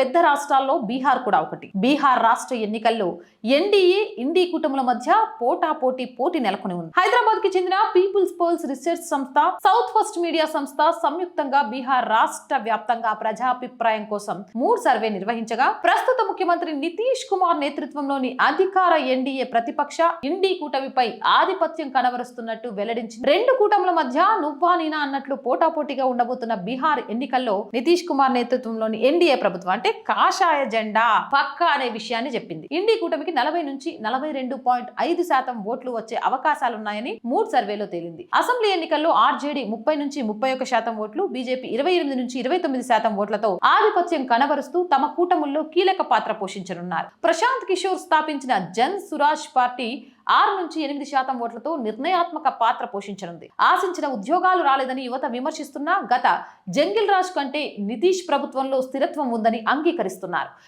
పెద్ద రాష్ట్రాల్లో బీహార్ కూడా ఒకటి. బీహార్ రాష్ట్ర ఎన్నికల్లో ఎన్డీఏ ఇండి కుటుంబాల మధ్య పోటా పోటీ నెలకొని ఉంది. హైదరాబాద్కి చెందిన పీపుల్స్ పోల్స్ రీసెర్చ్ సంస్థ సౌత్ ఫస్ట్ మీడియా సంస్థ సంయుక్తంగా బీహార్ రాష్ట్ర వ్యాప్తంగా ప్రజాభిప్రాయం కోసం మూడు సర్వే నిర్వహించగా ప్రస్తుత ముఖ్యమంత్రి నితీష్ కుమార్ నేతృత్వంలోని అధికార ఎన్డీఏ ప్రతిపక్ష ఇండి కూటమిపై ఆధిపత్యం కనబరుస్తున్నట్టు వెల్లడించింది. రెండు కూటముల మధ్య నువ్వా నీనా అన్నట్లు పోటాపోటీగా ఉండబోతున్న బీహార్ ఎన్నికల్లో నితీష్ కుమార్ నేతృత్వంలోని ఎన్డీఏ ప్రభుత్వం అంటే కాషాయ జెండా పక్క అనే విషయాన్ని చెప్పింది. ఇండి కూటమికి నలభై నుంచి నలభై రెండు పాయింట్ ఐదు శాతం ఓట్లు వచ్చే అవకాశాలున్నాయని మూడు సర్వేలో తేలింది. అసెంబ్లీ ఎన్నికల్లో ఆర్జేడీ ముప్పై నుంచి ముప్పై ఒక శాతం ఓట్లు బీజేపీ ఇరవై ఎనిమిది నుంచి ఇరవై తొమ్మిది శాతం ఓట్లతో ఆధిపత్యం కనబరుస్తూ తమ కూటముల్లో కీలక పాత్ర పోషించనున్నారు. ప్రశాంత్ కిషోర్ స్థాపించిన జన్ సురాజ్ పార్టీ ఆరు నుంచి ఎనిమిది శాతం ఓట్లతో నిర్ణయాత్మక పాత్ర పోషించనుంది. ఆశించిన ఉద్యోగాలు రాలేదని యువత విమర్శిస్తున్నా గత జంగిల్ రాజ్ కంటే నితీష్ ప్రభుత్వంలో స్థిరత్వం ఉందని అంగీకరిస్తున్నారు.